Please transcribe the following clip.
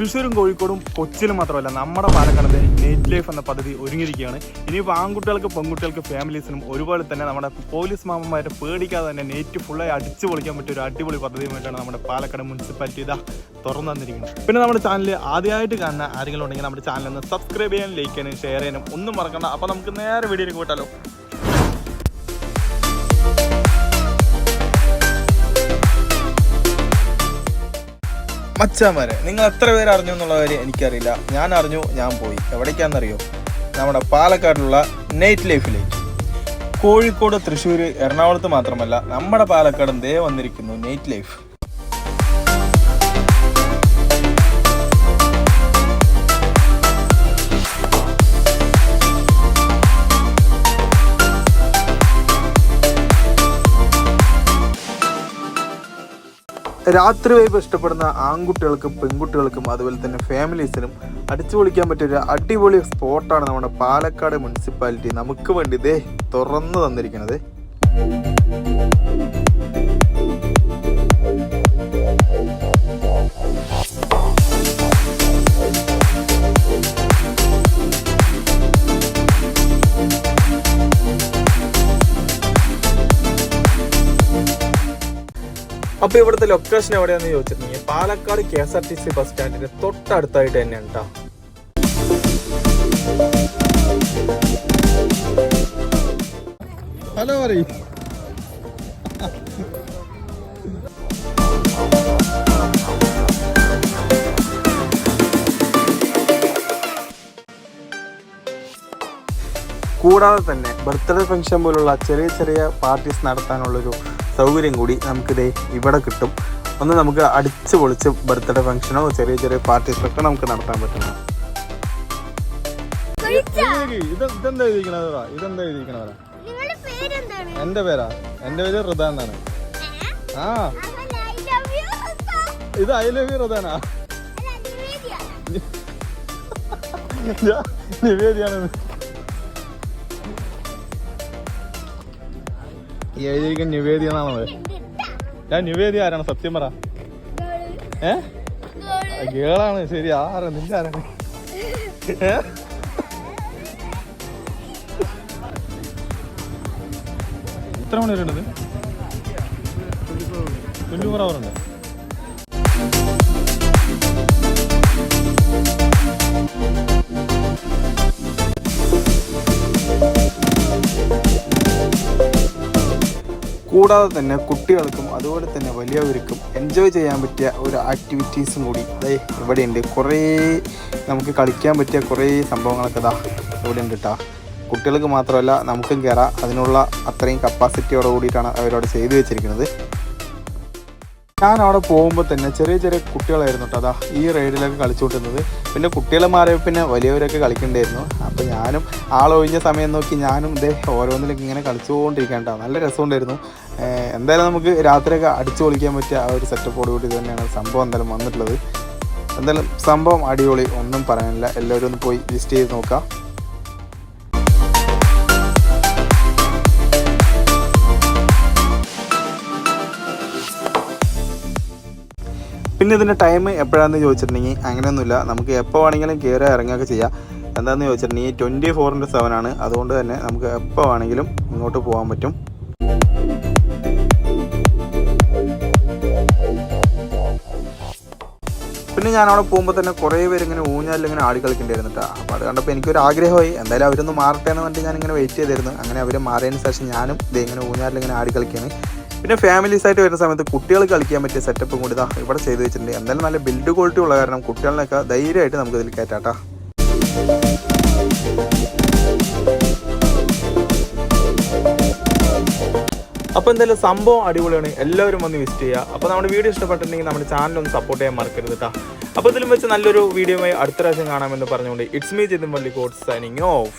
തൃശ്ശൂരും കോഴിക്കോടും കൊച്ചിയിലും മാത്രമല്ല നമ്മുടെ പാലക്കാട് നൈറ്റ് ലൈഫ് എന്ന പദ്ധതി ഒരുങ്ങിയിരിക്കുകയാണ്. ഇനി ആൺകുട്ടികൾക്ക് പെൺകുട്ടികൾക്ക് ഫാമിലീസിനും ഒരുപോലെ തന്നെ നമ്മുടെ പോലീസ് മാമന്മാരെ പേടിക്കാതെ തന്നെ നെറ്റ് ഫുള്ളായി അടിച്ചു പൊളിക്കാൻ പറ്റിയ ഒരു അടിപൊളി പദ്ധതിയുമായിട്ടാണ് നമ്മുടെ പാലക്കാട് മുനിസിപ്പാലിറ്റി ഇതാ തുറന്നു തന്നിരിക്കുന്നത്. പിന്നെ നമ്മുടെ ചാനൽ ആദ്യമായിട്ട് കാണുന്ന ആരെങ്കിലും ഉണ്ടെങ്കിൽ നമ്മുടെ ചാനൽ ഒന്ന് സബ്സ്ക്രൈബ് ചെയ്യാനും ലൈക്ക് ചെയ്യാനും ഷെയർ ചെയ്യാനും ഒന്നും മറക്കണ്ട. അപ്പോൾ നമുക്ക് നേരെ വീഡിയോയിലേക്ക് പോയിട്ടാലോ. മച്ചാമാരെ നിങ്ങൾ എത്ര പേര് അറിഞ്ഞു എന്നുള്ള കാര്യം എനിക്കറിയില്ല. ഞാൻ അറിഞ്ഞു ഞാൻ പോയി. എവിടേക്കാണെന്നറിയോ? നമ്മുടെ പാലക്കാടുള്ള നൈറ്റ് ലൈഫിലേക്ക് കോഴിക്കോട് തൃശ്ശൂർ എറണാകുളത്ത് മാത്രമല്ല നമ്മുടെ പാലക്കാടും ദേ വന്നിരിക്കുന്നു നൈറ്റ് ലൈഫ് രാത്രി വൈബ് ഇഷ്ടപ്പെടുന്ന ആൺകുട്ടികൾക്കും പെൺകുട്ടികൾക്കും അതുപോലെ തന്നെ ഫാമിലീസിനും അടിച്ചു പൊളിക്കാൻ പറ്റിയ ഒരു അടിപൊളി സ്പോട്ടാണ് നമ്മുടെ പാലക്കാട് മുനിസിപ്പാലിറ്റി. നമുക്ക് വേണ്ടി ഇതേ തുറന്നു തന്നിരിക്കുന്നത് അപ്പൊ ഇവിടുത്തെ ലൊക്കേഷൻ എവിടെയാണെന്ന് ചോദിച്ചിട്ടുണ്ടെങ്കിൽ Palakkad K S R T C bus സ്റ്റാൻഡിന്റെ തൊട്ടടുത്തായിട്ട് തന്നെയാണ് കേട്ടോ ഹലോ പറയും കൂടാതെ തന്നെ ബർത്ത്ഡേ ഫംഗ്ഷൻ പോലുള്ള ചെറിയ ചെറിയ പാർട്ടീസ് നടത്താനുള്ളൊരു സൗകര്യം കൂടി നമുക്കിത് ഇവിടെ കിട്ടും. ഒന്ന് നമുക്ക് അടിച്ച് പൊളിച്ച് ബർത്ത്ഡേ ഫംഗ്ഷനോ ചെറിയ ചെറിയ പാർട്ടീസോ ഒക്കെ നമുക്ക് നടത്താൻ പറ്റുന്നു ഇതെന്താ എഴുതിക്കണതാ ഇതെന്താ എഴുതിക്കണതാ നിങ്ങളുടെ പേരെന്താണ്? എന്റെ പേരാ? എന്റെ പേര് റുദാൻ എന്നാണ്. ആ. ഇത് ഐ ലവ് യു റുദാനാ നിവേദിയാണ് ഈ എഴുതിയിരിക്കുന്ന നിവേദി എന്നാണോ ഞാൻ നിവേദി ആരാണ്? സത്യം പറ. ഏ. ഗേളാണ്. ശരി ആരാ? നിന്റെ ആരാണ് ഏ? എത്ര മണി വരെ ഉണ്ടത്? ട്വന്റി ഫോർ അവർ ഉണ്ട്. കൂടാതെ തന്നെ കുട്ടികൾക്കും അതുപോലെ തന്നെ വലിയവർക്കും എൻജോയ് ചെയ്യാൻ പറ്റിയ ഒരു ആക്ടിവിറ്റീസും കൂടി. ദേ ഇവിടെയുണ്ട്. കുറേ നമുക്ക് കളിക്കാൻ പറ്റിയ കുറേ സംഭവങ്ങളൊക്കെ ഇതാ ഇവിടെ ഉണ്ട് കേട്ടോ കുട്ടികൾക്ക് മാത്രമല്ല നമുക്കും കയറാം അതിനുള്ള അത്രയും കപ്പാസിറ്റിയോട് കൂടിയിട്ടാണ് അവരവിടെ ചെയ്തു വെച്ചിരിക്കുന്നത്. ഞാൻ അവിടെ പോകുമ്പോൾ തന്നെ ചെറിയ ചെറിയ കുട്ടികളായിരുന്നു കേട്ടോ അതാ ഈ റൈഡിലൊക്കെ കളിച്ചുകൊണ്ടിരുന്നത്. പിന്നെ കുട്ടികളെ പിന്നെ വലിയവരൊക്കെ കളിക്കണ്ടായിരുന്നു. അപ്പോൾ ഞാനും ആളൊഴിഞ്ഞ സമയം നോക്കി ഞാനും ഇതേ ഓരോന്നിലൊക്കെ ഇങ്ങനെ കളിച്ചുകൊണ്ടിരിക്കേണ്ട. നല്ല രസമുണ്ടായിരുന്നു. എന്തായാലും നമുക്ക് രാത്രിയൊക്കെ അടിച്ചു പൊളിക്കാൻ പറ്റിയ ആ ഒരു സെറ്റപ്പോട് കൂടി തന്നെയാണ് സംഭവം എന്തായാലും വന്നിട്ടുള്ളത്. എന്തായാലും സംഭവം അടിപൊളി. ഒന്നും പറയാനില്ല. എല്ലാവരും ഒന്ന് പോയി വിസിറ്റ് ചെയ്ത് നോക്കാം. പിന്നെ ഇതിന്റെ ടൈം എപ്പോഴാണെന്ന് ചോദിച്ചിട്ടുണ്ടെങ്കിൽ അങ്ങനെയൊന്നുമില്ല. നമുക്ക് എപ്പോൾ വേണമെങ്കിലും കയറി ഇറങ്ങുകയൊക്കെ ചെയ്യാം. എന്താണെന്ന് ചോദിച്ചിട്ടുണ്ടെങ്കിൽ ട്വന്റി ഫോർ ഇന്റു സെവൻ ആണ്. അതുകൊണ്ട് തന്നെ നമുക്ക് എപ്പോൾ വേണമെങ്കിലും ഇങ്ങോട്ട് പോകാൻ പറ്റും. പിന്നെ ഞാൻ അവിടെ പോകുമ്പോൾ തന്നെ കുറേ പേര് ഇങ്ങനെ ഊഞ്ഞാലിൽ ഇങ്ങനെ ആടി കളിക്കേണ്ടിയിരുന്നു കേട്ടോ അപ്പോൾ അത് കണ്ടപ്പോൾ എനിക്കൊരു ആഗ്രഹമായി. എന്തായാലും അവരൊന്ന് മാറട്ടെ എന്ന് പറഞ്ഞിട്ട് ഞാൻ ഇങ്ങനെ വെയിറ്റ് ചെയ്തിരുന്നു. അങ്ങനെ അവർ മാറിയതിന് ശേഷം ഞാനും ഇതേ ഇങ്ങനെ ഊഞ്ഞാലിൽ ഇങ്ങനെ ആടി കളിക്കുകയാണ്. പിന്നെ ഫാമിലീസ് ആയിട്ട് വരുന്ന സമയത്ത് കുട്ടികൾ കളിക്കാൻ പറ്റിയ സെറ്റപ്പും കൂടി ഇതാ ഇവിടെ ചെയ്ത് വെച്ചിട്ടുണ്ട്. എന്തായാലും നല്ല ബിൽഡ് ക്വാളിറ്റി ഉള്ള കാരണം കുട്ടികളിനൊക്കെ ധൈര്യമായിട്ട് നമുക്ക് ഇതിൽ കയറ്റാട്ടാ അപ്പോൾ എന്തായാലും സംഭവം അടിപൊളിയാണ്. എല്ലാവരും വന്ന് വിസിറ്റ് ചെയ്യുക. അപ്പോൾ നമ്മുടെ വീഡിയോ ഇഷ്ടപ്പെട്ടിട്ടുണ്ടെങ്കിൽ നമ്മുടെ ചാനൽ ഒന്ന് സപ്പോർട്ട് ചെയ്യാൻ മറക്കരുത് കേട്ടോ അപ്പോൾ ഇതിലും വെച്ച് നല്ലൊരു വീഡിയോയുമായി അടുത്ത പ്രാവശ്യം കാണാമെന്ന് പറഞ്ഞുകൊണ്ട് ഇറ്റ്സ് മീ ജിതിൻ വള്ളി കോഡ് സൈനിങ് ഓഫ്